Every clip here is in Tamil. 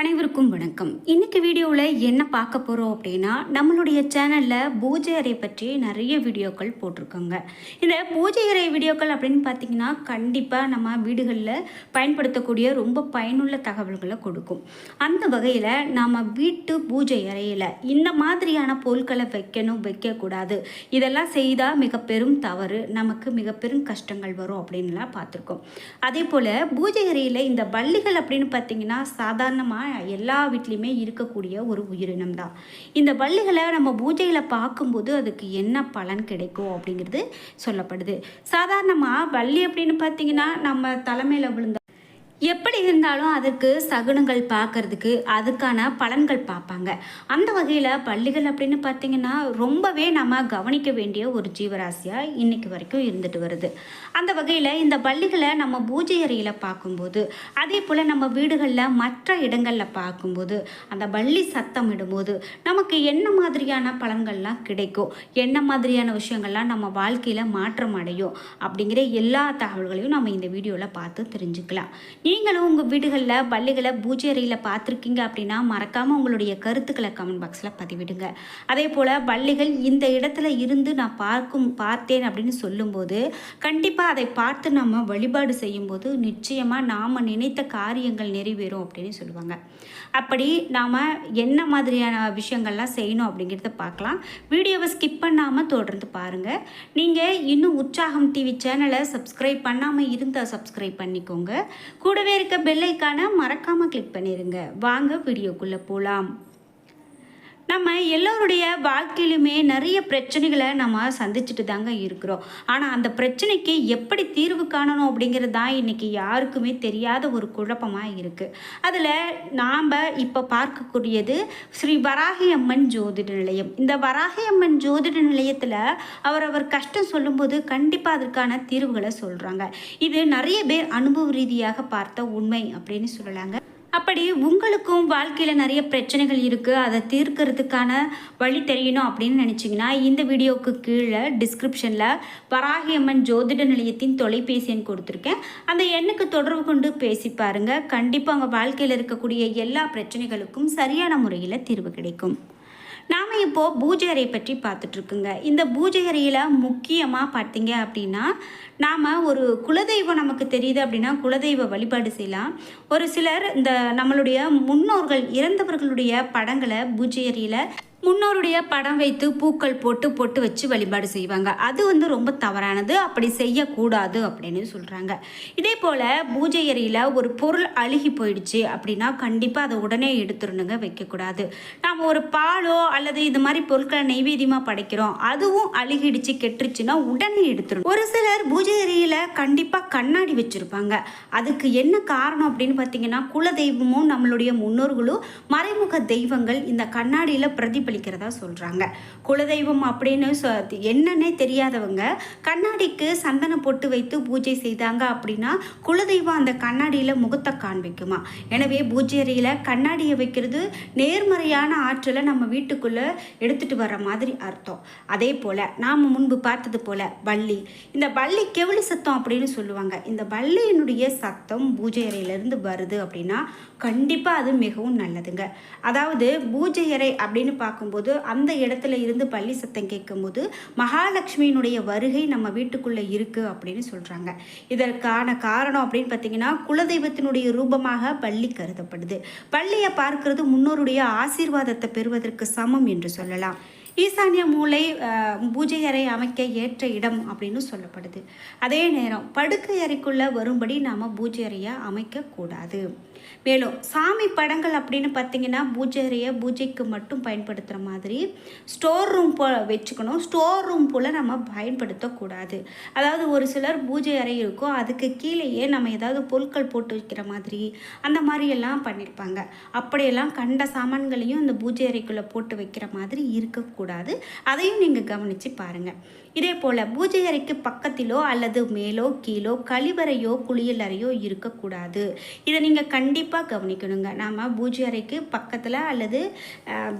அனைவருக்கும் வணக்கம். இன்னைக்கு வீடியோவில் என்ன பார்க்க போகிறோம் அப்படின்னா நம்மளுடைய சேனலில் பூஜை அறை பற்றி நிறைய வீடியோக்கள் போட்டிருக்கோங்க. இந்த பூஜை அறை வீடியோக்கள் அப்படின்னு பார்த்தீங்கன்னா கண்டிப்பாக நம்ம வீடுகளில் பயன்படுத்தக்கூடிய ரொம்ப பயனுள்ள தகவல்களை கொடுக்கும். அந்த வகையில் நாம் வீட்டு பூஜை அறையில் இந்த மாதிரியான பொருட்களை வைக்கணும் வைக்கக்கூடாது. இதெல்லாம் செய்தால் மிக பெரும் தவறு நமக்கு மிக பெரும் கஷ்டங்கள் வரும் அப்படின்லாம் பார்த்துருக்கோம். அதே போல் பூஜை அறையில் இந்த பள்ளிகள் அப்படின்னு பார்த்தீங்கன்னா சாதாரணமாக எல்லா வீட்லேயுமே இருக்கக்கூடிய ஒரு உயிரினம் தான் இந்த பள்ளிகளை நம்ம பூஜையில் பார்க்கும்போது அதுக்கு என்ன பலன் கிடைக்கும் அப்படிங்கிறது சொல்லப்படுது. சாதாரணமாக பள்ளி அப்படின்னு பார்த்தீங்கன்னா நம்ம தலைமையில் விழுந்த எப்படி இருந்தாலும் அதுக்கு சகுனங்கள் பார்க்கறதுக்கு அதுக்கான பலன்கள் பார்ப்பாங்க. அந்த வகையில் பள்ளிகள் அப்படின்னு பார்த்தீங்கன்னா ரொம்பவே நம்ம கவனிக்க வேண்டிய ஒரு ஜீவராசியாக இன்னைக்கு வரைக்கும் இருந்துட்டு வருது. அந்த வகையில் இந்த பள்ளிகளை நம்ம பூஜை அறையில் பார்க்கும்போது அதே போல் நம்ம வீடுகளில் மற்ற இடங்களில் பார்க்கும்போது அந்த பள்ளி சத்தம் இடும்போது நமக்கு என்ன மாதிரியான பலன்கள்லாம் கிடைக்கும்? என்ன மாதிரியான விஷயங்கள்லாம் நம்ம வாழ்க்கையில் மாற்றம் அடையும்? அப்படிங்கிற எல்லா தகவல்களையும் நம்ம இந்த வீடியோவில் பார்த்து தெரிஞ்சுக்கலாம். நீங்களும் உங்கள் வீடுகளில் பள்ளிகளை பூஜை அறையில் பார்த்துருக்கீங்க அப்படின்னா மறக்காமல் உங்களுடைய கருத்துக்களை கமெண்ட் பாக்ஸில் பதிவிடுங்க. அதே போல் பள்ளிகள் இந்த இடத்துல இருந்து நான் பார்க்கும் பார்த்தேன் அப்படின்னு சொல்லும்போது கண்டிப்பாக அதை பார்த்து நம்ம வழிபாடு செய்யும்போது நிச்சயமாக நாம் நினைத்த காரியங்கள் நிறைவேறும் அப்படின்னு சொல்லுவாங்க. அப்படி நாம் என்ன மாதிரியான விஷயங்கள்லாம் செய்யணும் அப்படிங்கிறத பார்க்கலாம். வீடியோவை ஸ்கிப் பண்ணாமல் தொடர்ந்து பாருங்கள் நீங்கள் இன்னும் உற்சாகம் டிவி சேனலை சப்ஸ்கிரைப் பண்ணாமல் இருந்தால் சப்ஸ்கிரைப் பண்ணிக்கோங்க. கூடவே இருக்க பெல்லைக்கான மறக்காமல் கிளிக் பண்ணிடுங்க வாங்க வீடியோக்குள்ளே போகலாம் நம்ம எல்லோருடைய வாழ்க்கையிலுமே நிறைய பிரச்சனைகளை நம்ம சந்திச்சுட்டு தாங்க இருக்கிறோம். ஆனால் அந்த பிரச்சனைக்கு எப்படி தீர்வு காணணும் அப்படிங்கிறது தான் இன்றைக்கி யாருக்குமே தெரியாத ஒரு குழப்பமாக இருக்குது அதில் நாம் இப்போ பார்க்கக்கூடியது ஸ்ரீ வராகி அம்மன் ஜோதிட நிலையம். இந்த வராகியம்மன் ஜோதிட நிலையத்தில் அவர் அவர் கஷ்டம் சொல்லும்போது கண்டிப்பாக அதற்கான தீர்வுகளை சொல்கிறாங்க இது நிறைய பேர் அனுபவ ரீதியாக பார்த்த உண்மை அப்படின்னு சொல்லலாங்க. அப்படி உங்களுக்கும் வாழ்க்கையில் நிறைய பிரச்சனைகள் இருக்குது அதை தீர்க்கறதுக்கான வழி தெரியணும் அப்படின்னு நினச்சிங்கன்னா இந்த வீடியோவுக்கு கீழே டிஸ்கிரிப்ஷனில் வராகியம்மன் ஜோதிட நிலையத்தின் தொலைபேசி எண் கொடுத்துருக்கேன். அந்த எண்ணுக்கு தொடர்பு கொண்டு பேசி பாருங்கள் கண்டிப்பாக உங்கள் வாழ்க்கையில் இருக்கக்கூடிய எல்லா பிரச்சனைகளுக்கும் சரியான முறையில் தீர்வு கிடைக்கும். நாம் இப்போது பூஜை அறை பற்றி பார்த்துட்ருக்குங்க. இந்த பூஜை அறையில் முக்கியமாக பார்த்தீங்க அப்படின்னா நாம் ஒரு குலதெய்வம் நமக்கு தெரியுது அப்படின்னா குலதெய்வ வழிபாடு செய்யலாம். ஒரு சிலர் இந்த நம்மளுடைய முன்னோர்கள் இறந்தவர்களுடைய படங்களை பூஜை அறையில் முன்னோருடைய படம் வைத்து பூக்கள் போட்டு பொட்டு வச்சு வழிபாடு செய்வாங்க. அது வந்து ரொம்ப தவறானது. அப்படி செய்யக்கூடாது அப்படின்னு சொல்கிறாங்க இதே போல் பூஜை அறையில் ஒரு பொருள் அழுகி போயிடுச்சு அப்படின்னா கண்டிப்பாக அதை உடனே எடுத்துடணுங்க வைக்கக்கூடாது. நாம் ஒரு பாலோ அல்லது இது மாதிரி பொருட்களை நெய்வேத்தியமாக படைக்கிறோம். அதுவும் அழுகிடுச்சு கெட்டுருச்சுன்னா உடனே எடுத்துடணும். ஒரு சிலர் பூஜை அறையில் கண்டிப்பாக கண்ணாடி வச்சுருப்பாங்க. அதுக்கு என்ன காரணம் அப்படின்னு பார்த்தீங்கன்னா குல தெய்வமும் நம்மளுடைய முன்னோர்களும் மறைமுக தெய்வங்கள் இந்த கண்ணாடியில் பிரதிபலி பிரதிபலிக்கிறதா சொல்கிறாங்க குலதெய்வம் அப்படின்னு சொ என்னன்னே தெரியாதவங்க கண்ணாடிக்கு சந்தனம் பொட்டு வைத்து பூஜை செய்தாங்க அப்படின்னா குலதெய்வம் அந்த கண்ணாடியில் முகத்தை காண்பிக்குமா. எனவே பூஜை அறையில் கண்ணாடியை வைக்கிறது நேர்மறையான ஆற்றலை நம்ம வீட்டுக்குள்ளே எடுத்துகிட்டு வர மாதிரி அர்த்தம். அதே போல் நாம் முன்பு பார்த்தது போல் பள்ளி. இந்த பள்ளி கெவிலி சத்தம் அப்படின்னு சொல்லுவாங்க. இந்த பள்ளியினுடைய சத்தம் பூஜை அறையிலேருந்து வருது அப்படின்னா கண்டிப்பாக அது மிகவும் நல்லதுங்க. அதாவது பூஜை அறை அப்படின்னு பார்க்கும்போது அந்த இடத்துல இருந்து பள்ளி சத்தம் கேட்கும்போது மகாலட்சுமியினுடைய வருகை நம்ம வீட்டுக்குள்ளே இருக்குது அப்படின்னு சொல்கிறாங்க இதற்கான காரணம் அப்படின்னு பார்த்தீங்கன்னா குலதெய்வத்தினுடைய ரூபமாக பள்ளி கருதப்படுது. பள்ளியை பார்க்கிறது முன்னோருடைய ஆசீர்வாதத்தை பெறுவதற்கு சமம் என்று சொல்லலாம். ஈசானிய மூளை பூஜை அறை அமைக்க ஏற்ற இடம் அப்படின்னு சொல்லப்படுது. அதே நேரம் படுக்கை அறைக்குள்ளே வரும்படி நாம் பூஜை அறையை அமைக்கக்கூடாது மேலும் சாமி படங்கள் அப்படின்னு பார்த்தீங்கன்னா பூஜை அறையை பூஜைக்கு மட்டும் பயன்படுத்துகிற மாதிரி ஸ்டோர் ரூம் போ வச்சுக்கணும். ஸ்டோர் ரூம் போல் நம்ம பயன்படுத்தக்கூடாது அதாவது ஒரு சிலர் பூஜை அறை இருக்கும் அதுக்கு கீழேயே நம்ம ஏதாவது பொருட்கள் போட்டு வைக்கிற மாதிரி அந்த மாதிரி எல்லாம் பண்ணியிருப்பாங்க அப்படியெல்லாம் கண்ட சாமான்களையும் இந்த பூஜை அறைக்குள்ளே போட்டு வைக்கிற மாதிரி இருக்கக்கூடாது. அதையும் நீங்கள் கவனித்து பாருங்கள் இதே போல் பூஜை அறைக்கு பக்கத்திலோ அல்லது மேலோ கீழோ கழிவறையோ குளியல் அறையோ இருக்கக்கூடாது. இதை நீங்கள் கண்டிப்பாக கவனிக்கணுங்க. நாம் பூஜை அறைக்கு பக்கத்தில் அல்லது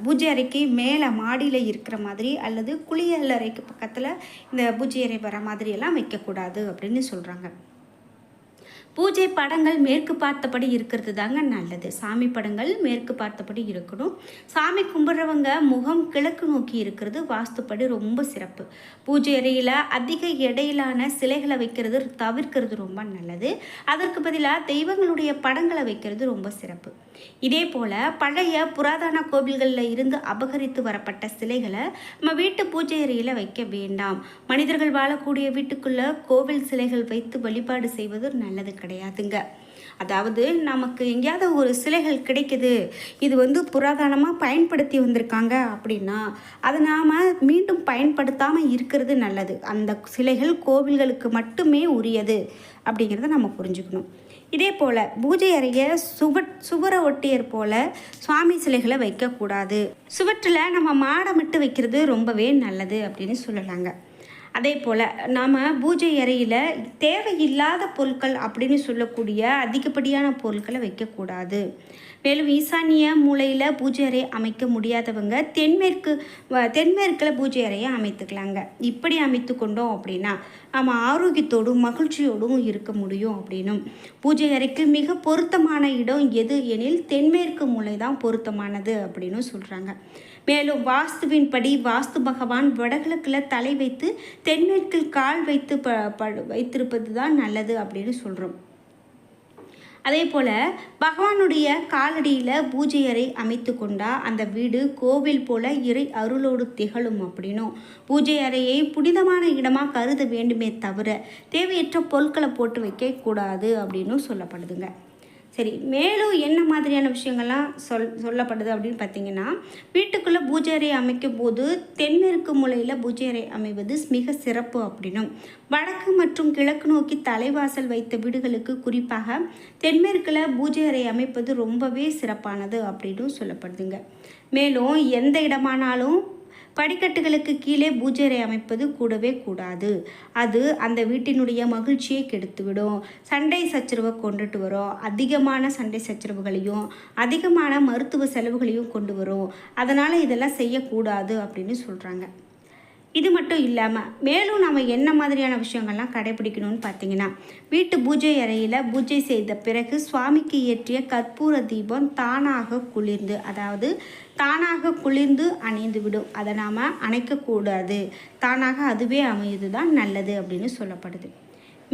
பூஜை அறைக்கு மேலே மாடியில் இருக்கிற மாதிரி அல்லது குளியல் அறைக்கு பக்கத்தில் இந்த பூஜை அறை வர மாதிரியெல்லாம் வைக்கக்கூடாது அப்படின்னு சொல்கிறாங்க பூஜை படங்கள் மேற்கு பார்த்தபடி இருக்கிறது தாங்க நல்லது. சாமி படங்கள் மேற்கு பார்த்தபடி இருக்கணும். சாமி கும்பிட்றவங்க முகம் கிழக்கு நோக்கி இருக்கிறது வாஸ்துப்படி ரொம்ப சிறப்பு. பூஜை அறையில் அதிக எடையிலான சிலைகளை வைக்கிறது தவிர்க்கிறது ரொம்ப நல்லது. அதற்கு பதிலாக தெய்வங்களுடைய படங்களை வைக்கிறது ரொம்ப சிறப்பு. இதே போல் பழைய புராதன கோவில்களில் இருந்து அபகரித்து வரப்பட்ட சிலைகளை நம்ம வீட்டு பூஜை அறையில் வைக்க வேண்டாம். மனிதர்கள் வாழக்கூடிய வீட்டுக்குள்ளே கோவில் சிலைகள் வைத்து வழிபாடு செய்வது நல்லது கிடையாதுங்க. அதாவது நமக்கு எங்கேயாவது ஒரு சிலைகள் கிடைக்குது இது வந்து புராதனமாக பயன்படுத்தி வந்திருக்காங்க அப்படின்னா அதை நாம் மீண்டும் பயன்படுத்தாமல் இருக்கிறது நல்லது. அந்த சிலைகள் கோவில்களுக்கு மட்டுமே உரியது அப்படிங்கிறத நம்ம புரிஞ்சுக்கணும். இதே போல் பூஜை அறைய சுவட் சுவரை ஒட்டியர் போல் சுவாமி சிலைகளை வைக்கக்கூடாது. சுவற்றில் நம்ம மாடமிட்டு வைக்கிறது ரொம்பவே நல்லது அப்படின்னு சொல்லலாங்க. அதே போல் நாம் பூஜை அறையில் தேவையில்லாத பொருட்கள் அப்படின்னு சொல்லக்கூடிய அதிகப்படியான பொருட்களை வைக்கக்கூடாது. மேலும் ஈசானிய மூலையில் பூஜை அறை அமைக்க முடியாதவங்க தென்மேற்கு தென்மேற்கில் பூஜை அறையை அமைத்துக்கலாங்க. இப்படி அமைத்து கொண்டோம் அப்படின்னா நம்ம ஆரோக்கியத்தோடும் மகிழ்ச்சியோடும் இருக்க முடியும் அப்படின்னும். பூஜை அறைக்கு மிக பொருத்தமான இடம் எது எனில் தென்மேற்கு மூலை தான் பொருத்தமானது அப்படின்னு சொல்கிறாங்க மேலும் வாஸ்துவின்படி வாஸ்து பகவான் வடகிழக்கில் தலை வைத்து தென்மேற்கில் கால் வைத்து ப வைத்திருப்பது தான் நல்லது அப்படின்னு சொல்கிறோம் அதே போல் பகவானுடைய காலடியில் பூஜை அறை அமைத்து கொண்டா அந்த வீடு கோவில் போல இறை அருளோடு திகழும் அப்படின்னும். பூஜை அறையை புனிதமான இடமாக கருத வேண்டுமே தவிர தேவையற்ற பொருட்களை போட்டு வைக்கக்கூடாது அப்படின்னும் சொல்லப்படுதுங்க. சரி மேலும் என்ன மாதிரியான விஷயங்கள்லாம் சொல் சொல்லப்படுது அப்படின்னு பார்த்தீங்கன்னா வீட்டுக்குள்ளே பூஜை அறை அமைக்கும் போது தென்மேற்கு மூலையில் பூஜை அறை அமைவது மிக சிறப்பு அப்படின்னும். வடக்கு மற்றும் கிழக்கு நோக்கி தலைவாசல் வைத்த வீடுகளுக்கு குறிப்பாக தென்மேற்கில் பூஜை அறை அமைப்பது ரொம்பவே சிறப்பானது அப்படின்னு சொல்லப்படுதுங்க. மேலும் எந்த இடமானாலும் படிக்கட்டுகளுக்கு கீழே பூஜை அமைப்பது கூடவே கூடாது. அது அந்த வீட்டினுடைய மகிழ்ச்சியை கெடுத்துவிடும். சண்டை சச்சரவை கொண்டுட்டு வரும். அதிகமான சண்டை சச்சரவுகளையும் அதிகமான மருத்துவ செலவுகளையும் கொண்டு வரும். அதனால் இதெல்லாம் செய்யக்கூடாது அப்படின்னு சொல்கிறாங்க இது மட்டும் இல்லாமல் மேலும் நம்ம என்ன மாதிரியான விஷயங்கள்லாம் கடைபிடிக்கணும்னு பார்த்தீங்கன்னா வீட்டு பூஜை அறையில் பூஜை செய்த பிறகு சுவாமிக்கு ஏற்றிய கற்பூர தீபம் தானாக குளிர்ந்து அதாவது தானாக குளிர்ந்து அணைந்து விடும் அதை நாம் அணைக்கக்கூடாது. தானாக அதுவே அமையுது தான் நல்லது அப்படின்னு சொல்லப்படுது.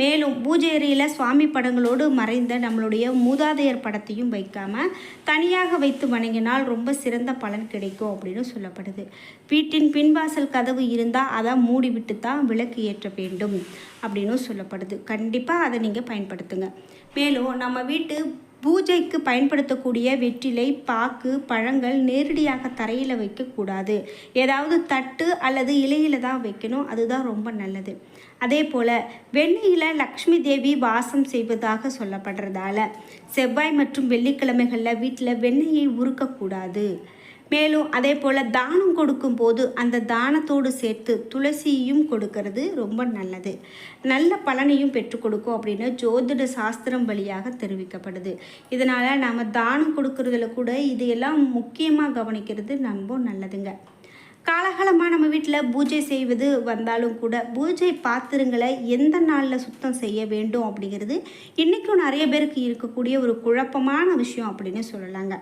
மேலும் பூஜை அறையில் சுவாமி படங்களோடு மறைந்த நம்மளுடைய மூதாதையர் படத்தையும் வைக்காமல் தனியாக வைத்து வணங்கினால் ரொம்ப சிறந்த பலன் கிடைக்கும் அப்படின்னு சொல்லப்படுது. வீட்டின் பின்வாசல் கதவு இருந்தால் அதை மூடிவிட்டு தான் விளக்கு ஏற்ற வேண்டும் அப்படின்னு சொல்லப்படுது. கண்டிப்பாக அதை நீங்கள் பயன்படுத்துங்க. மேலும் நம்ம வீட்டு பூஜைக்கு பயன்படுத்தக்கூடிய வெற்றிலை பாக்கு பழங்கள் நேரடியாக தரையில் வைக்கக்கூடாது ஏதாவது தட்டு அல்லது இலையில் தான் வைக்கணும். அதுதான் ரொம்ப நல்லது. அதே போல் வெண்ணையில் லக்ஷ்மி தேவி வாசம் செய்வதாக சொல்லப்படுறதால செவ்வாய் மற்றும் வெள்ளிக்கிழமைகளில் வீட்டில் வெண்ணெயை உருக்கக்கூடாது மேலும் அதே போல் தானம் கொடுக்கும்போது அந்த தானத்தோடு சேர்த்து துளசியும் கொடுக்கறது ரொம்ப நல்லது. நல்ல பலனையும் பெற்றுக் கொடுக்கும் அப்படின்னு ஜோதிட சாஸ்திரம் வழியாக தெரிவிக்கப்படுது. இதனால் நாம் தானம் கொடுக்கறதுல கூட இதையெல்லாம் முக்கியமாக கவனிக்கிறது ரொம்ப நல்லதுங்க. காலகாலமாக நம்ம வீட்டில் பூஜை செய்வது வந்தாலும் கூட பூஜை பாத்திரங்களை எந்த நாளில் சுத்தம் செய்ய வேண்டும் அப்படிங்கிறது இன்றைக்கும் நிறைய பேருக்கு இருக்கக்கூடிய ஒரு குழப்பமான விஷயம் அப்படின்னு சொல்லலாங்க.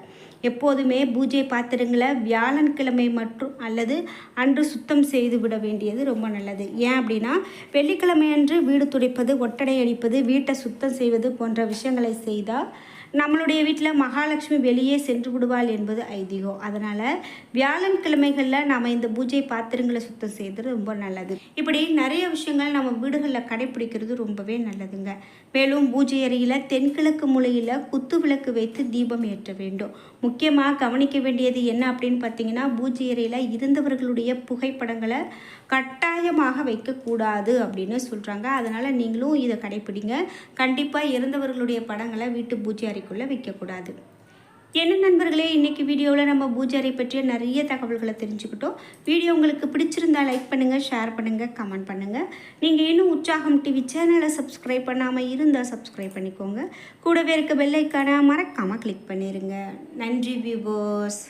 எப்போதுமே பூஜை பாத்திரங்களை வியாழன்கிழமை மற்றும் அல்லது அன்று சுத்தம் செய்து விட வேண்டியது ரொம்ப நல்லது. ஏன் அப்படின்னா வெள்ளிக்கிழமை அன்று வீடு துடைப்பது ஒட்டடை அடிப்பது வீட்டை சுத்தம் செய்வது போன்ற விஷயங்களை செய்தால் நம்மளுடைய வீட்டில் மகாலட்சுமி வெளியே சென்று விடுவாள் என்பது ஐதீகம். அதனால் வியாழன் கிழமைகளில் நம்ம இந்த பூஜை பாத்திரங்களை சுத்தம் செய்கிறது ரொம்ப நல்லது. இப்படி நிறைய விஷயங்கள் நம்ம வீடுகளில் கடைப்பிடிக்கிறது ரொம்பவே நல்லதுங்க. மேலும் பூஜை அறையில் தென்கிழக்கு மூலையில் குத்து விளக்கு வைத்து தீபம் ஏற்ற வேண்டும். முக்கியமாக கவனிக்க வேண்டியது என்ன அப்படின்னு பார்த்தீங்கன்னா பூஜை அறையில் இருந்தவர்களுடைய புகைப்படங்களை கட்டாயமாக வைக்கக்கூடாது அப்படின்னு சொல்கிறாங்க அதனால் நீங்களும் இதை கடைப்பிடிங்க. கண்டிப்பாக இறந்தவர்களுடைய படங்களை வீட்டு பூஜை அறைக்குள்ளே வைக்கக்கூடாது. என்ன நண்பர்களே இன்றைக்கி வீடியோவில் நம்ம பூஜாரை பற்றிய நிறைய தகவல்களை தெரிஞ்சுக்கிட்டோம். வீடியோ உங்களுக்கு பிடிச்சிருந்தா லைக் பண்ணுங்கள் ஷேர் பண்ணுங்கள் கமெண்ட் பண்ணுங்கள் நீங்கள் இன்னும் உற்சாகம் டிவி சேனலை சப்ஸ்கிரைப் பண்ணாமல் இருந்தால் சப்ஸ்கிரைப் பண்ணிக்கோங்க. கூடவே இருக்க பெல்லைக்கான மறக்காமல் கிளிக் பண்ணிடுங்க நன்றி வியூவர்ஸ்